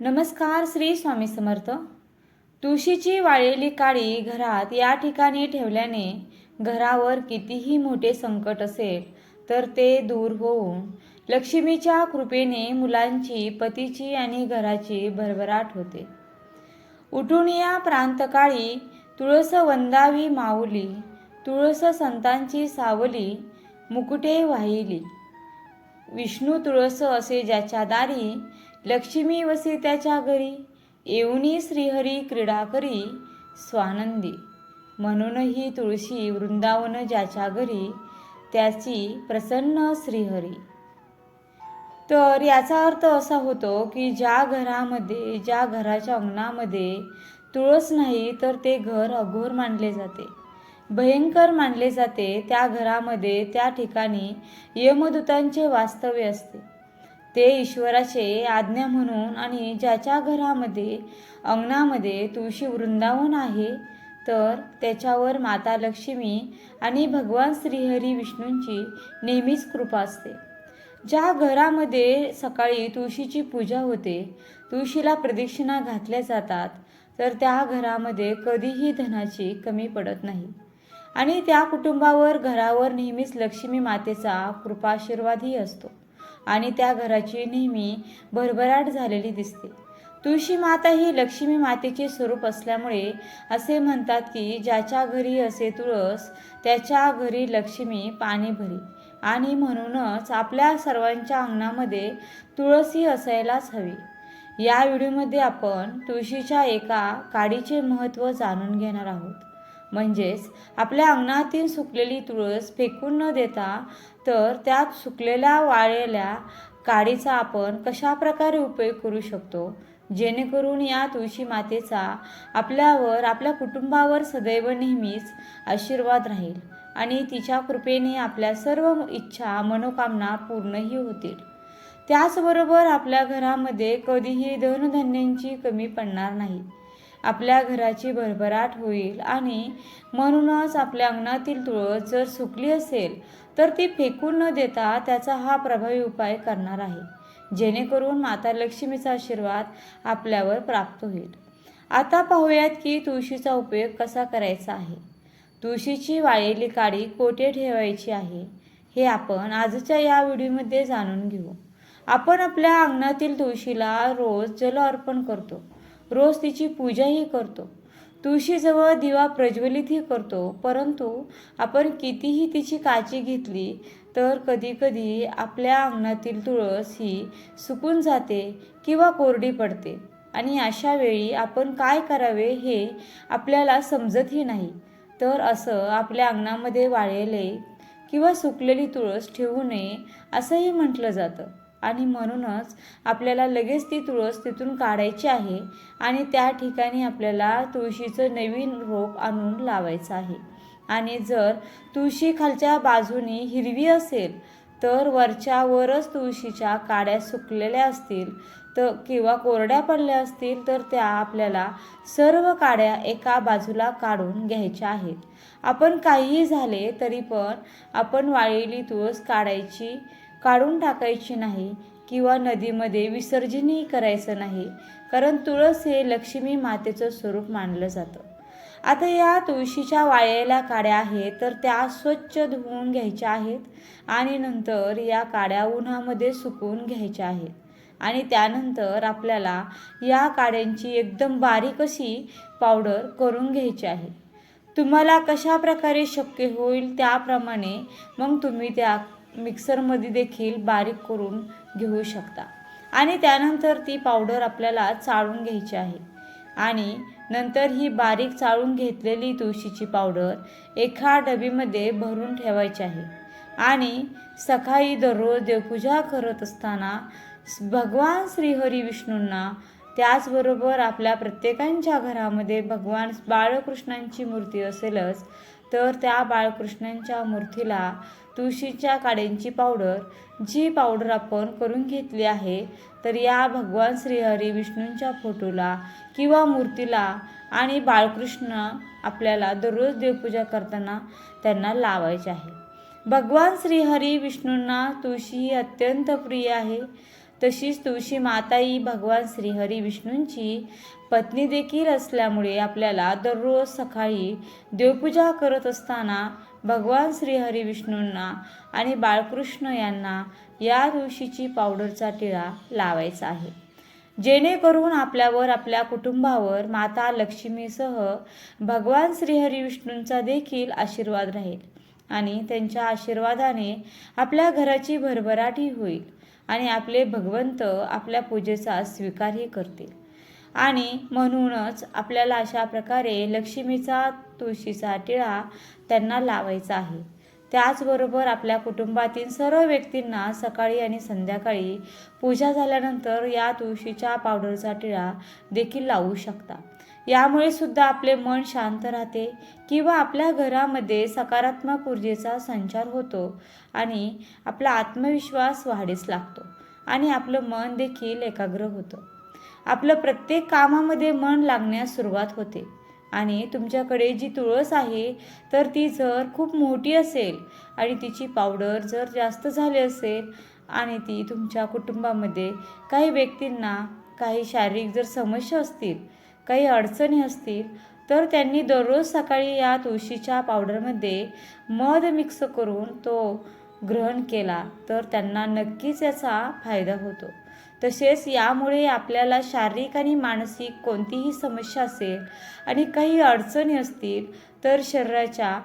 नमस्कार श्री स्वामी समर्थ. तुळशीची वाळलेली काळी घरात या ठिकाणी ठेवल्याने घरावर कितीही मोठे संकट असेल तर ते दूर होऊन लक्ष्मीच्या कृपेने मुलांची पतीची आणि घराची भरभराट होते. उठून या प्रांतकाळी तुळस वंदावी माऊली तुळस संतांची सावली मुकुटे वाहिली. विष्णू तुळस असे ज्याच्या दारी लक्ष्मी वसे त्याच्या घरी येऊनी श्रीहरी क्रीडा करी स्वानंदी. म्हणून ही तुळशी वृंदावन ज्याच्या घरी त्याची प्रसन्न श्रीहरी. तर याचा अर्थ असा होतो की ज्या घरामध्ये ज्या घराच्या अंगणामध्ये तुळस नाही तर ते घर अघोर मानले जाते. भयंकर मानले जाते त्या घरामध्ये त्या ठिकाणी यमदूतांचे वास्तव्य असते. ते ईश्वराचे आज्ञा म्हणून आणि ज्याच्या घरामध्ये अंगणामध्ये तुळशी वृंदावन आहे तर त्याच्यावर माता लक्ष्मी आणि भगवान श्रीहरी विष्णूंची नेहमीच कृपा असते. ज्या घरामध्ये सकाळी तुळशीची पूजा होते तुळशीला प्रदक्षिणा घातल्या जातात तर त्या घरामध्ये कधीही धनाची कमी पडत नाही. आणि त्या कुटुंबावर घरावर नेहमीच लक्ष्मी मातेचा कृपाशीर्वादही असतो. आणि त्या घराची नेहमी भरभराट झालेली दिसते. तुळशी माता ही लक्ष्मी मातेचे स्वरूप असल्यामुळे असे म्हणतात की ज्याच्या घरी असे तुळस त्याच्या घरी लक्ष्मी पाणी भरी. आणि म्हणूनच आपल्या सर्वांच्या अंगणामध्ये तुळस ही असायलाच हवी. या व्हिडिओमध्ये आपण तुळशीच्या एका काडीचे महत्त्व जाणून घेणार आहोत. म्हणजेच आपल्या अंगणातील सुकलेली तुळस फेकून न देता तर त्यात सुकलेल्या वाळलेल्या काडीचा आपण कशा प्रकारे उपयोग करू शकतो? जेणेकरून या तुळशी मातेचा आपल्यावर आपल्या कुटुंबावर सदैव नेहमीच आशीर्वाद राहील आणि तिच्या कृपेने आपल्या सर्व इच्छा मनोकामना पूर्णही होतील. त्याचबरोबर आपल्या घरामध्ये कधीही धनधान्यांची कमी पडणार नाही. आपल्या घराची भरभराट होईल आणि म्हणूनच आपल्या अंगणातील तुळस जर सुकली असेल तर ती फेकून न देता त्याचा हा प्रभावी उपाय करणार आहे जेणेकरून माता लक्ष्मीचा आशीर्वाद आपल्यावर प्राप्त होईल. आता पाहूयात की तुळशीचा उपयोग कसा करायचा आहे. तुळशीची वाळलेली काडी कोठे ठेवायची आहे हे आपण आजच्या या व्हिडिओमध्ये जाणून घेऊ. आपण आपल्या अंगणातील तुळशीला रोज जल अर्पण करतो. रोज तिची पूजाही करतो. तुळशीजवळ दिवा प्रज्वलितही करतो परंतु आपण कितीही तिची काळजी घेतली तर कधीकधी आपल्या अंगणातील तुळस ही सुकून जाते किंवा कोरडी पडते. आणि अशा वेळी आपण काय करावे हे आपल्याला समजतही नाही. तर असं आपल्या अंगणामध्ये वाळलेले किंवा सुकलेली तुळस ठेवू नये असंही म्हटलं जातं. आणि म्हणूनच आपल्याला लगेच ती तुळस तिथून काढायची आहे आणि त्या ठिकाणी आपल्याला तुळशीचं नवीन रोप आणून लावायचं आहे. आणि जर तुळशी खालच्या बाजूनी हिरवी असेल तर वरच्या वरच तुळशीच्या काड्या सुकलेल्या असतील तर किंवा कोरड्या पडल्या असतील तर त्या आपल्याला सर्व काड्या एका बाजूला काढून घ्यायच्या आहेत. आपण काहीही झाले तरी पण आपण वाळलेली तुळस काढायची काढून टाकायची नाही किंवा नदीमध्ये विसर्जनही करायचं नाही कारण तुळस हे लक्ष्मी मातेचं स्वरूप मानलं जातं. आता या तुळशीच्या वाळलेल्या काड्या आहेत तर त्या स्वच्छ धुवून घ्यायच्या आहेत आणि नंतर या काड्या उन्हामध्ये सुकवून घ्यायच्या आहेत. आणि त्यानंतर आपल्याला या काड्यांची एकदम बारीक अशी पावडर करून घ्यायची आहे. तुम्हाला कशा प्रकारे शक्य होईल त्याप्रमाणे मग तुम्ही त्या मिक्सरमध्ये देखील बारीक करून घेऊ शकता. आणि त्यानंतर ती पावडर आपल्याला चाळून घ्यायची आहे. आणि नंतर ही बारीक चाळून घेतलेली तुळशीची पावडर एका डबीमध्ये भरून ठेवायची आहे. आणि सकाळी दररोज देवपूजा करत असताना भगवान श्रीहरी विष्णूंना त्याचबरोबर आपल्या प्रत्येकांच्या घरामध्ये भगवान बाळकृष्णांची मूर्ती असेलच तर त्या बाळकृष्णांच्या मूर्तीला तुळशीच्या काड्यांची पावडर जी पावडर आपण करून घेतली आहे तर या भगवान श्रीहरी विष्णूंच्या फोटोला किंवा मूर्तीला आणि बाळकृष्ण आपल्याला दररोज देवपूजा करताना त्यांना लावायचे आहे. भगवान श्रीहरी विष्णूंना तुळशी ही अत्यंत प्रिय आहे. तशीच तुळशी माता ही भगवान श्रीहरी विष्णूंची पत्नी देखील असल्यामुळे आपल्याला दररोज सकाळी देवपूजा करत असताना भगवान श्रीहरी विष्णूंना आणि बाळकृष्ण यांना या तुळशीची पावडरचा टिळा लावायचा आहे. जेणेकरून आपल्यावर आपल्या कुटुंबावर माता लक्ष्मीसह भगवान श्रीहरी विष्णूंचा देखील आशीर्वाद राहील आणि त्यांच्या आशीर्वादाने आपल्या घराची भरभराटी होईल आणि आपले भगवंत आपल्या पूजेचा स्वीकारही करतील. आणि म्हणूनच आपल्याला अशा प्रकारे लक्ष्मीचा तुळशीचा टिळा त्यांना लावायचा आहे. त्याचबरोबर आपल्या कुटुंबातील सर्व व्यक्तींना सकाळी आणि संध्याकाळी पूजा झाल्यानंतर या तुळशीच्या पावडरचा टिळा देखील लावू शकता. यामुळे सुद्धा आपले मन शांत राहते किंवा आपल्या घरामध्ये सकारात्मक ऊर्जेचा संचार होतो आणि आपला आत्मविश्वास वाढीस लागतो आणि आपलं मन देखील एकाग्र होतं. आपलं प्रत्येक कामामध्ये मन लागण्यास सुरुवात होते. आणि तुमच्याकडे जी तुळस आहे तर ती जर खूप मोठी असेल आणि तिची पावडर जर जास्त झाली असेल आणि ती तुमच्या कुटुंबामध्ये काही व्यक्तींना काही शारीरिक जर समस्या असतील काही अडचणी असतील तर त्यांनी दररोज सकाळी या तुळशीच्या पावडरमध्ये मध मिक्स करून तो ग्रहण केला तर त्यांना नक्कीच याचा फायदा होतो. तसेच यामुळे आपल्याला शारीरिक आणि मानसिक कोणतीही समस्या असेल आणि काही अडचणी असतील तर शरीराच्या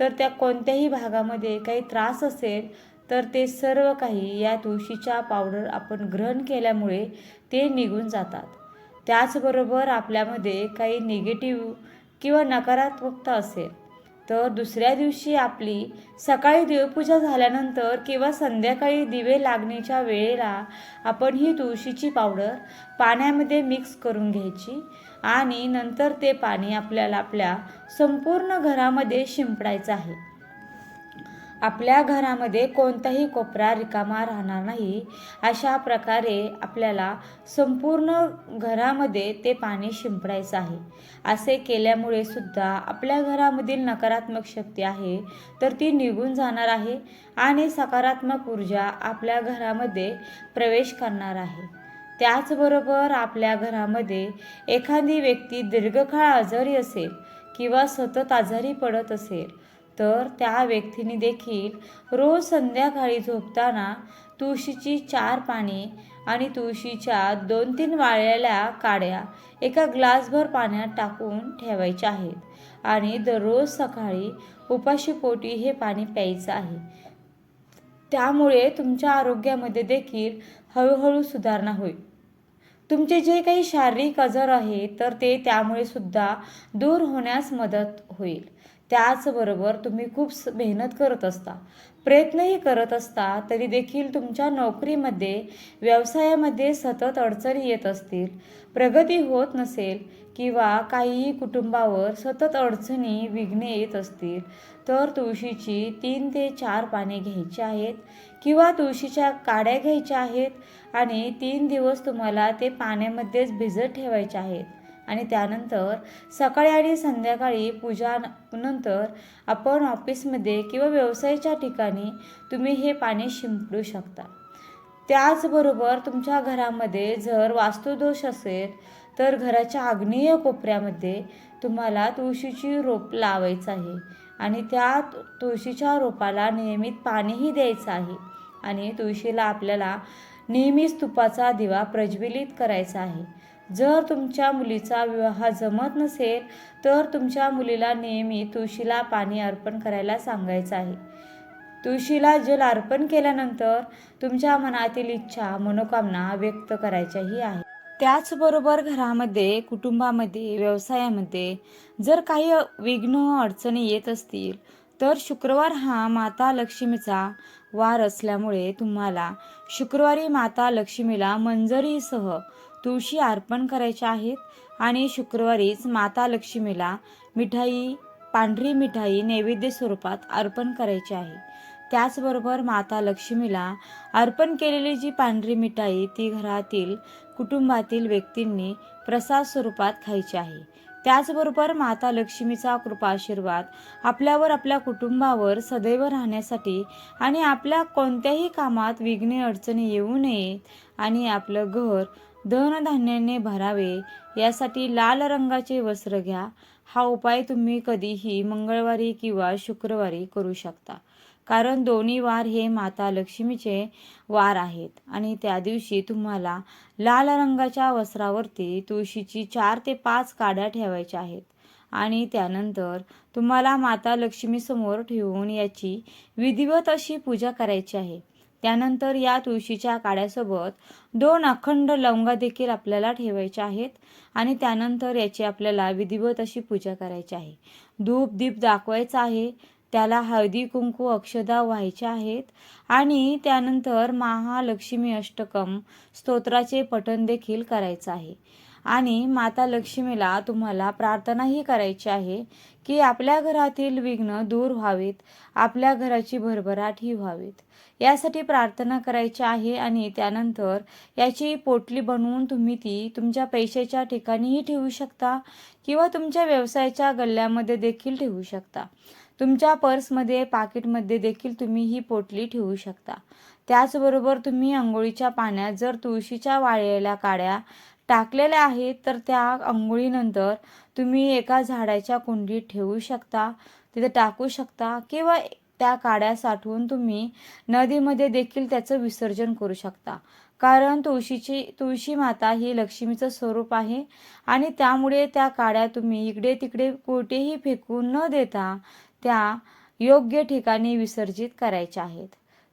तर त्या कोणत्याही भागामध्ये काही त्रास असेल तर ते सर्व काही या तुळशीच्या पावडर आपण ग्रहण केल्यामुळे ते निघून जातात. त्याचबरोबर आपल्यामध्ये काही निगेटिव्ह किंवा नकारात्मकता असेल तर दुसऱ्या दिवशी आपली सकाळी देवपूजा झाल्यानंतर किंवा संध्याकाळी दिवे लागण्याच्या वेळेला आपण ही तुळशीची पावडर पाण्यामध्ये मिक्स करून घ्यायची आणि नंतर ते पाणी आपल्याला आपल्या संपूर्ण घरामध्ये शिंपडायचं आहे. आपल्या घरामध्ये कोणताही कोपरा रिकामा राहणार नाही. अशा प्रकारे आपल्याला संपूर्ण घरामध्ये ते पाणी शिंपडायचं आहे. असे केल्यामुळे सुद्धा आपल्या घरामधील नकारात्मक शक्ती आहे तर ती निघून जाणार आहे आणि सकारात्मक ऊर्जा आपल्या घरामध्ये प्रवेश करणार आहे. त्याचबरोबर आपल्या घरामध्ये एखादी व्यक्ती दीर्घकाळ आजारी असेल किंवा सतत आजारी पडत असेल तर त्या व्यक्तीने देखील रोज संध्याकाळी झोपताना तुळशीची चार पाने आणि तुळशीच्या दोन तीन वाळलेल्या काड्या एका ग्लासभर पाण्यात टाकून ठेवायच्या आहेत. आणि दररोज सकाळी उपाशीपोटी हे पाणी प्यायचं आहे. त्यामुळे तुमच्या आरोग्यामध्ये देखील हळूहळू सुधारणा होईल. तुमचे जे काही शारीरिक आजार आहे तर ते त्यामुळे सुद्धा दूर होण्यास मदत होईल. त्याचबरोबर तुम्ही खूप स- मेहनत करत असता प्रयत्नही करत असता तरी देखील तुमच्या नोकरीमध्ये व्यवसायामध्ये सतत अडचणी येत असतील. प्रगती होत नसेल किंवा काहीही कुटुंबावर सतत अडचणी विघ्ने येत असतील तर तुळशीची तीन ते चार पाने घ्यायची आहेत किंवा तुळशीच्या काड्या घ्यायच्या आहेत आणि तीन दिवस तुम्हाला ते पाण्यामध्येच भिजत ठेवायचे आहेत. आणि त्यानंतर सकाळी आणि संध्याकाळी पूजा नंतर आपण ऑफिसमध्ये किंवा व्यवसायाच्या ठिकाणी तुम्ही हे पाणी शिंपडू शकता. त्याचबरोबर तुमच्या घरामध्ये जर वास्तुदोष असेल तर घराच्या आग्नेय कोपऱ्यामध्ये तुम्हाला तुळशीची रोप लावायचं आहे आणि त्या तुळशीच्या रोपाला नियमित पाणीही द्यायचं आहे आणि तुळशीला आपल्याला नेहमीच तुपाचा दिवा प्रज्वलित करायचा आहे. जर तुमच्या मुलीचा विवाह जमत नसेल तर तुमच्या मुलीला नेहमी तुळशीला पाणी अर्पण करायला सांगायचं आहे. तुळशीला जल अर्पण केल्यानंतर तुमच्या मनातील इच्छा मनोकामना व्यक्त करायच्याही आहे त्याचबरोबर घरामध्ये कुटुंबामध्ये व्यवसायामध्ये जर काही विघ्न अडचणी येत असतील तर शुक्रवार हा माता लक्ष्मीचा वार असल्यामुळे तुम्हाला शुक्रवारी माता लक्ष्मीला मंजरीसह तुळशी अर्पण करायच्या आहेत आणि शुक्रवारीच माता लक्ष्मीला मिठाई पांढरी मिठाई नैवेद्य स्वरूपात अर्पण करायची आहे. त्याचबरोबर माता लक्ष्मीला अर्पण केलेली जी पांढरी मिठाई ती घरातील कुटुंबातील व्यक्तींनी प्रसाद स्वरूपात खायची आहे. त्याचबरोबर माता लक्ष्मीचा कृपा आशीर्वाद आपल्यावर आपल्या कुटुंबावर सदैव राहण्यासाठी आणि आपल्या कोणत्याही कामात विघ्ने अडचणी येऊ नयेत आणि आपलं घर धनधान्याने भरावे यासाठी लाल रंगाचे वस्त्र घ्या. हा उपाय तुम्ही कधीही मंगळवारी किंवा शुक्रवारी करू शकता. कारण दोन्ही वार हे माता लक्ष्मीचे वार आहेत आणि त्या दिवशी तुम्हाला लाल रंगाच्या वस्त्रावरती तुळशीची चार ते पाच काड्या ठेवायच्या आहेत. आणि त्यानंतर तुम्हाला माता लक्ष्मीसमोर ठेवून याची विधिवत अशी पूजा करायची आहे. त्यानंतर या तुळशीच्या काड्यासोबत दोन अखंड लवंगा देखील आपल्याला ठेवायच्या आहेत आणि त्यानंतर याची आपल्याला विधिवत अशी पूजा करायची आहे. धूप दीप दाखवायचा आहे त्याला हळदी कुंकू अक्षदा व्हायच्या आहेत आणि त्यानंतर महालक्ष्मी अष्टकम स्तोत्राचे पठण देखील करायचं आहे. आणि माता लक्ष्मीला तुम्हाला प्रार्थनाही करायची आहे की आपल्या घरातील विघ्न दूर व्हावीत आपल्या घराची भरभराटही व्हावीत. यासाठी प्रार्थना करायची आहे आणि त्यानंतर याची पोटली बनवून तुम्ही ती तुमच्या पैशाच्या ठिकाणीही ठेवू शकता किंवा तुमच्या व्यवसायाच्या गल्ल्यामध्ये देखील ठेवू शकता. तुमच्या पर्समध्ये पाकिटमध्ये देखील तुम्ही ही पोटली ठेवू शकता. त्याचबरोबर तुम्ही आंघोळीच्या पाण्यात जर तुळशीच्या वाळलेल्या काड्या टाकलेल्या आहेत तर त्या आंघोळीनंतर तुम्ही एका झाडाच्या कुंडीत ठेवू शकता तिथे टाकू शकता किंवा त्या काड्या साठवून तुम्ही नदीमध्ये देखील त्याचं विसर्जन करू शकता. कारण तुळशीची तुळशी माता ही लक्ष्मीचं स्वरूप आहे आणि त्यामुळे त्या काड्या तुम्ही इकडे तिकडे कुठेही फेकून न देता त्या योग्य ठिकाणी विसर्जित करायच्या आहेत.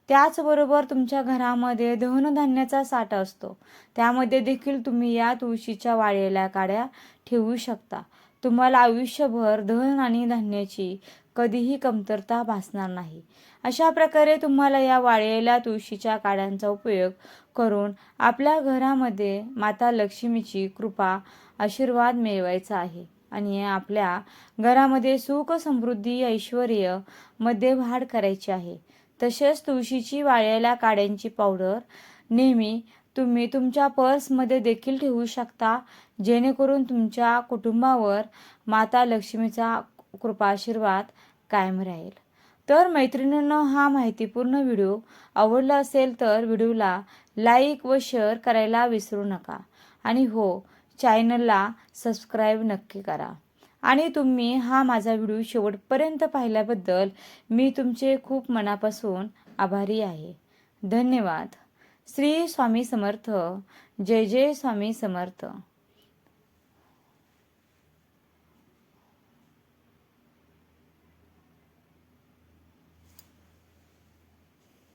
त्याचबरोबर तुमच्या घरामध्ये धनधान्याचा साठा असतो. त्यामध्ये देखील तुम्ही या तुळशीच्या वाळलेल्या काड्या ठेवू शकता. तुम्हाला आयुष्यभर धन आणि धान्याची कधीही कमतरता भासणार नाही. अशा प्रकारे तुम्हाला या वाळलेल्या तुळशीच्या काड्यांचा उपयोग करून आपल्या घरामध्ये माता लक्ष्मीची कृपा आशीर्वाद मिळवायचा आहे आणि आपल्या घरामध्ये सुख समृद्धी ऐश्वर मध्ये वाढ करायची आहे. तसेच तुळशीची वाळलेल्या काड्यांची पावडर नेहमी तुम्ही तुमच्या पर्समध्ये देखील ठेवू शकता जेणेकरून तुमच्या कुटुंबावर माता लक्ष्मीचा कृपाशीर्वाद कायम राहील. तर मैत्रिणींनो हा माहितीपूर्ण व्हिडिओ आवडला असेल तर व्हिडिओला लाईक व शेअर करायला विसरू नका. आणि हो चॅनलला सबस्क्राईब नक्की करा. आणि तुम्ही हा माझा व्हिडिओ शेवटपर्यंत पाहिल्याबद्दल मी तुमचे खूप मनापासून आभारी आहे. धन्यवाद. श्री स्वामी समर्थ. जय जय स्वामी समर्थ.